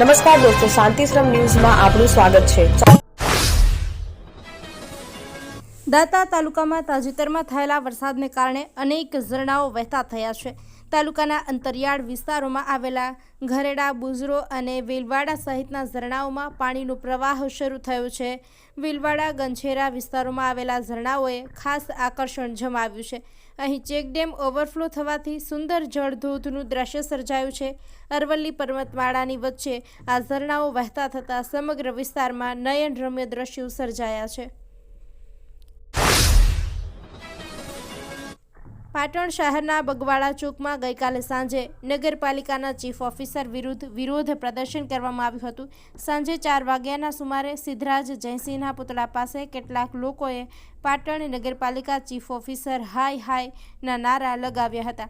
નમસ્કાર દોસ્તો શાંતિશ્રમ ન્યૂઝમાં આપનું સ્વાગત છે. દાતા તાલુકામાં તાજેતરમાં થયેલા વરસાદને કારણે અનેક ઝરણાઓ વહેતા થયા છે. તાલુકાના અંતરિયાળ વિસ્તારોમાં આવેલા ઘરેડા, બુઝરો અને વેલવાડા સહિતના ઝરણાઓમાં પાણીનો પ્રવાહ શરૂ થયો છે. વેલવાડા ગંછેરા વિસ્તારોમાં આવેલા ઝરણાઓએ ખાસ આકર્ષણ જમાવ્યું છે. અહીં ચેકડેમ ઓવરફ્લો થવાથી સુંદર જળધોધનું દ્રશ્ય સર્જાયું છે. અરવલ્લી પર્વતમાળાની વચ્ચે આ ઝરણાઓ વહેતા થતાં સમગ્ર વિસ્તારમાં નયનરમ્ય દ્રશ્યો સર્જાયા છે. પાટણ શહેરના બગવાડા ચોકમાં ગઈકાલે સાંજે નગરપાલિકાના ચીફ ઓફિસર વિરુદ્ધ વિરોધ પ્રદર્શન કરવામાં આવ્યું હતું. સાંજે ચાર વાગ્યાના સુમારે સિદ્ધરાજ જયસિંહના પુતળા પાસે કેટલાક લોકોએ પાટણ નગરપાલિકા ચીફ ઓફિસર હાય હાયના નારા લગાવ્યા હતા.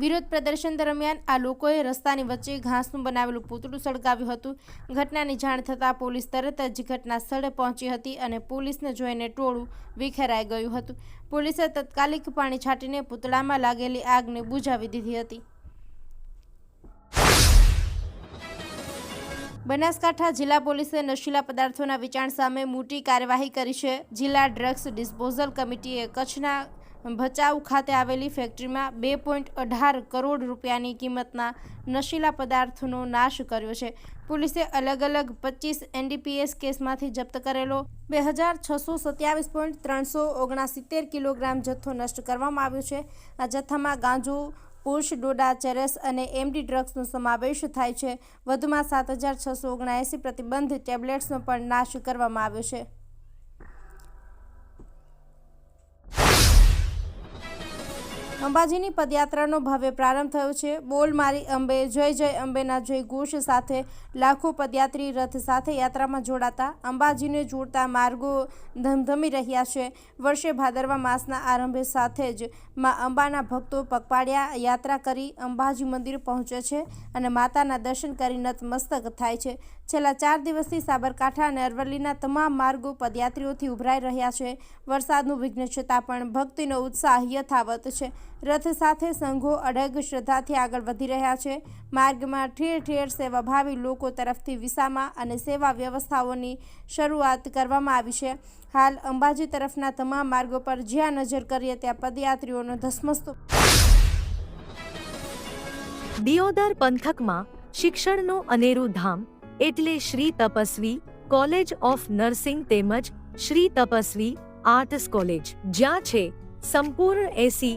વિરોધ પ્રદર્શન દરમિયાન આ લોકોએ રસ્તાની વચ્ચે ઘાસનું બનાવેલું પૂતળું સળગાવ્યું હતું. ઘટનાની જાણ થતાં પોલીસ તરત જ ઘટના સ્થળે પહોંચી હતી અને પોલીસને જોઈને ટોળું વિખેરાઈ ગયું હતું. પોલીસે તત્કાલિક પાણી છાંટીને પૂતળામાં લાગેલી આગને બુઝાવી દીધી હતી. બનાસકાંઠા જિલ્લા પોલીસે નશીલા પદાર્થોના વેચાણ સામે મોટી કાર્યવાહી કરી છે. જિલ્લા ડ્રગ્સ ડિસ્પોઝલ કમિટીએ કચ્છના ભચાઉ ખાતે આવેલી ફેક્ટરીમાં બે પોઈન્ટ અઢાર કરોડ રૂપિયાની કિંમતના નશીલા પદાર્થોનો નાશ કર્યો છે. પોલીસે અલગ અલગ પચીસ એનડીપીએસ કેસમાંથી જપ્ત કરેલો બે હજાર છસો સત્યાવીસ પોઈન્ટ ત્રણસો ઓગણસિત્તેર કિલોગ્રામ જથ્થો નષ્ટ કરવામાં આવ્યો છે. આ જથ્થામાં ગાંજો પુશ ડોડા, ચેરસ અને એમડી ડ્રગ્સનો સમાવેશ થાય છે. વધુમાં સાત હજાર છસો ઓગણએંસી પ્રતિબંધ ટેબ્લેટ્સનો પણ નાશ કરવામાં આવ્યો છે. અંબાજીની પદયાત્રાનો ભવ્ય પ્રારંભ થયો છે. બોલ મારી અંબે, જય જય અંબેના જય ઘોષ સાથે લાખો પદયાત્રી રથ સાથે યાત્રામાં જોડાતા અંબાજીને જોડતા માર્ગો ધમધમી રહ્યા છે. વર્ષે ભાદરવા માસના આરંભે સાથે જ મા અંબાના ભક્તો પગપાળ્યા યાત્રા કરી અંબાજી મંદિર પહોંચે છે અને માતાના દર્શન કરી નતમસ્તક થાય છે. છેલ્લા ચાર દિવસથી સાબરકાંઠા અને અરવલ્લીના તમામ માર્ગો પદયાત્રીઓથી ઉભરાઈ રહ્યા છે. વરસાદનું વિઘ્ન છતાં પણ ભક્તિનો ઉત્સાહ યથાવત છે. રથ સાથે સંઘો અડગ શ્રદ્ધાથી આગળ વધી રહ્યા છે. માર્ગમાં ઠેર ઠેર સેવાભાવી લોકો તરફથી વિસામા અને સેવા વ્યવસ્થાઓની શરૂઆત કરવામાં આવી છે. હાલ અંબાજી તરફના તમામ માર્ગો પર જ્યાં નજર કરીએ ત્યાં પદયાત્રીઓનો ધસમસતો દિયોદર પંથકમાં શિક્ષણનું અનેરું ધામ એટલે Shri Tapasvi college of nursing તેમજ શ્રી તપસ્વી આર્ટસ કોલેજ, જ્યાં છે સંપૂર્ણ AC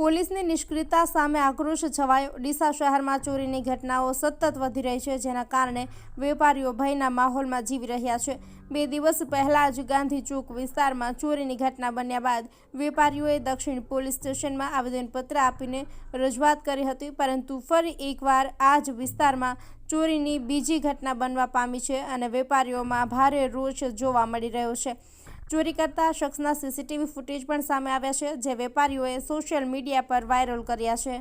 પોલીસની નિષ્ક્રિયતા સામે આક્રોશ છવાયો. ડીસા શહેરમાં ચોરીની ઘટનાઓ સતત વધી રહી છે, જેના કારણે વેપારીઓ ભયના માહોલમાં જીવી રહ્યા છે. બે દિવસ પહેલા જ ગાંધી ચોક વિસ્તારમાં ચોરીની ઘટના બન્યા બાદ વેપારીઓએ દક્ષિણ પોલીસ સ્ટેશનમાં આવેદનપત્ર આપીને રજૂઆત કરી હતી, પરંતુ ફરી એકવાર આ જ વિસ્તારમાં ચોરીની બીજી ઘટના બનવા પામી છે અને વેપારીઓમાં ભારે રોષ જોવા મળી રહ્યો છે. ચોરી કરતા શખ્સના સીસીટીવી ફૂટેજ પણ સામે આવ્યા છે, જે વેપારીઓએ સોશિયલ મીડિયા પર વાયરલ કર્યા છે.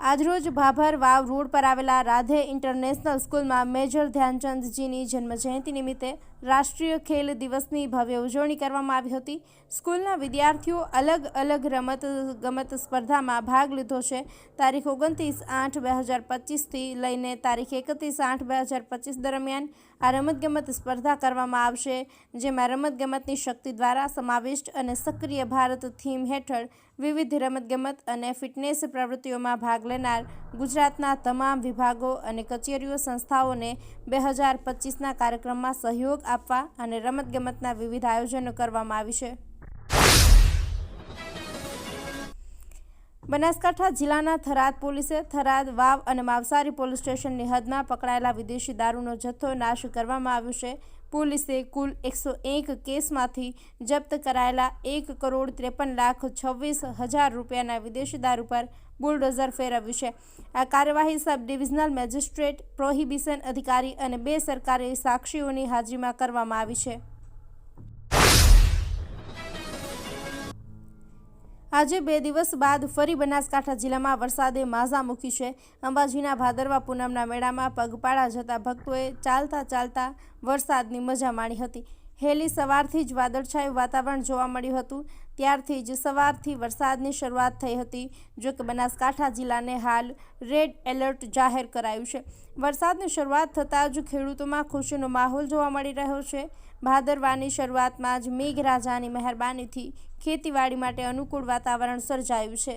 આજરોજ ભાભર વાવ રોડ પર આવેલા રાધે ઇન્ટરનેશનલ સ્કૂલમાં મેજર ધ્યાનચંદજીની જન્મજયંતિ નિમિત્તે રાષ્ટ્રીય ખેલ દિવસની ભવ્ય ઉજવણી કરવામાં આવી હતી. સ્કૂલના વિદ્યાર્થીઓ અલગ અલગ રમત ગમત સ્પર્ધામાં ભાગ લીધો છે. તારીખ ઓગણત્રીસ આઠ બે હજાર પચીસથી લઈને તારીખ એકત્રીસ આઠ બે હજાર પચીસ દરમિયાન આ રમતગમત સ્પર્ધા કરવામાં આવશે, જેમાં રમતગમતની શક્તિ દ્વારા સમાવિષ્ટ અને સક્રિય ભારત થીમ હેઠળ વિવિધ રમતગમત અને ફિટનેસ પ્રવૃત્તિઓમાં ભાગ લેનાર ગુજરાતના તમામ વિભાગો અને કચેરીઓ સંસ્થાઓને બે હજાર પચીસના કાર્યક્રમમાં સહયોગ આપવા અને રમતગમતના વિવિધ આયોજનો કરવામાં આવી છે. બનાસકાંઠા જિલ્લાના થરાદ પોલીસે થરાદ વાવ અને માવસારી પોલીસ સ્ટેશનની હદમાં પકડાયેલા વિદેશી દારૂનો જથ્થો નાશ કરવામાં આવ્યો છે. પોલીસે કુલ એકસો એક કેસમાંથી જપ્ત કરાયેલા એક કરોડ ત્રેપન લાખ છવ્વીસ હજાર રૂપિયાના વિદેશી દારૂ પર બુલડોઝર ફેરવ્યું છે. આ કાર્યવાહી સબ ડિવિઝનલ મેજિસ્ટ્રેટ, પ્રોહિબિશન અધિકારી અને બે સરકારી સાક્ષીઓની હાજરીમાં કરવામાં આવી છે. આજે બે દિવસ બાદ ફરી બનાસકાંઠા જિલ્લામાં વરસાદે માઝા મૂકી છે. અંબાજીના ભાદરવા પૂનમના મેળામાં પગપાળા જતા ભક્તોએ ચાલતા ચાલતા વરસાદની મજા માણી હતી. હેલી સવારથી જ વાદળછાયું વાતાવરણ જોવા મળ્યું હતું. ત્યારથી જ સવારથી વરસાદની શરૂઆત થઈ હતી, જો કે બનાસકાંઠા જિલ્લાને હાલ રેડ એલર્ટ જાહેર કરાયું છે. વરસાદની શરૂઆત થતાં જ ખેડૂતોમાં ખુશીનો માહોલ જોવા મળી રહ્યો છે. ભાદરવાની શરૂઆતમાં જ મેઘરાજાની મહેરબાનીથી ખેતીવાડી માટે અનુકૂળ વાતાવરણ સર્જાયું છે.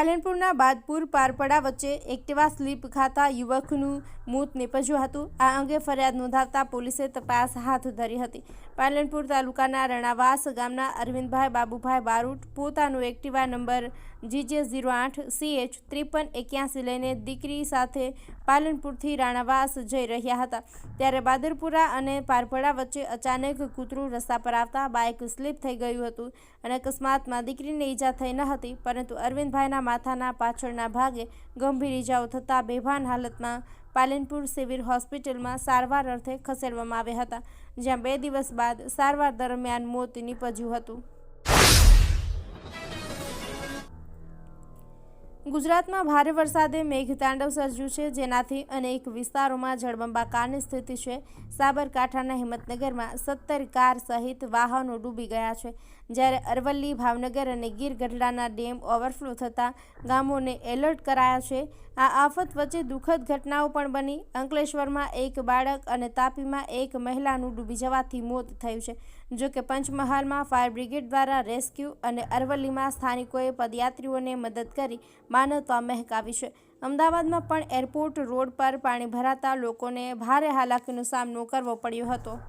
પાલનપુરના બાદપુર પારપડા વચ્ચે એક્ટિવા સ્લીપ ખાતા યુવકનું મોત નિપજ્યું હતું. આ અંગે ફરિયાદ નોંધાવતા પોલીસે તપાસ હાથ ધરી હતી. પાલનપુર તાલુકાના રણાવાસ ગામના અરવિંદભાઈ બાબુભાઈ બારૂટ પોતાનું એક્ટિવા નંબર જીજે ઝીરો આઠ સીએચ ત્રેપન એક્યાસી લઈને દીકરી સાથે પાલનપુરથી રાણાવાસ જઈ રહ્યા હતા. ત્યારે બાદરપુરા અને પારપડા વચ્ચે અચાનક કૂતરું રસ્તા પર આવતા બાઇક સ્લીપ થઈ ગયું હતું અને અકસ્માતમાં દીકરીને ઈજા થઈ ન હતી, પરંતુ અરવિંદભાઈના માથાના પાછળના ભાગે ગંભીર ઇજાઓ થતાં બેભાન હાલતમાં પાલનપુર સિવિલ હોસ્પિટલમાં સારવાર અર્થે ખસેડવામાં આવ્યા હતા, જ્યાં બે દિવસ બાદ સારવાર દરમિયાન મોત નીપજ્યું હતું. ગુજરાતમાં ભારે વરસાદે મેઘતાંડવ સર્જ્યું છે, જેનાથી અનેક વિસ્તારોમાં જળબંબાકારની સ્થિતિ છે. સાબરકાંઠાના હિંમતનગરમાં સત્તર કાર સહિત વાહનો ડૂબી ગયા છે. જ્યારે અરવલ્લી, ભાવનગર અને ગીર ગઢડાના ડેમ ઓવરફ્લો થતાં ગામોને એલર્ટ કરાયા છે. આ આફત વચ્ચે દુઃખદ ઘટનાઓ પણ બની. અંકલેશ્વરમાં એક બાળક અને તાપીમાં એક મહિલાનું ડૂબી જવાથી મોત થયું છે. જો કે પંચમહાલમાં ફાયર બ્રિગેડ દ્વારા રેસ્ક્યુ અને અરવલ્લીમાં સ્થાનિકોએ પદયાત્રીઓને મદદ કરી માનવતા મહેકાવી છે. અમદાવાદમાં પણ એરપોર્ટ રોડ પર પાણી ભરાતા લોકોને ભારે હાલાકીનો સામનો કરવો પડ્યો હતો.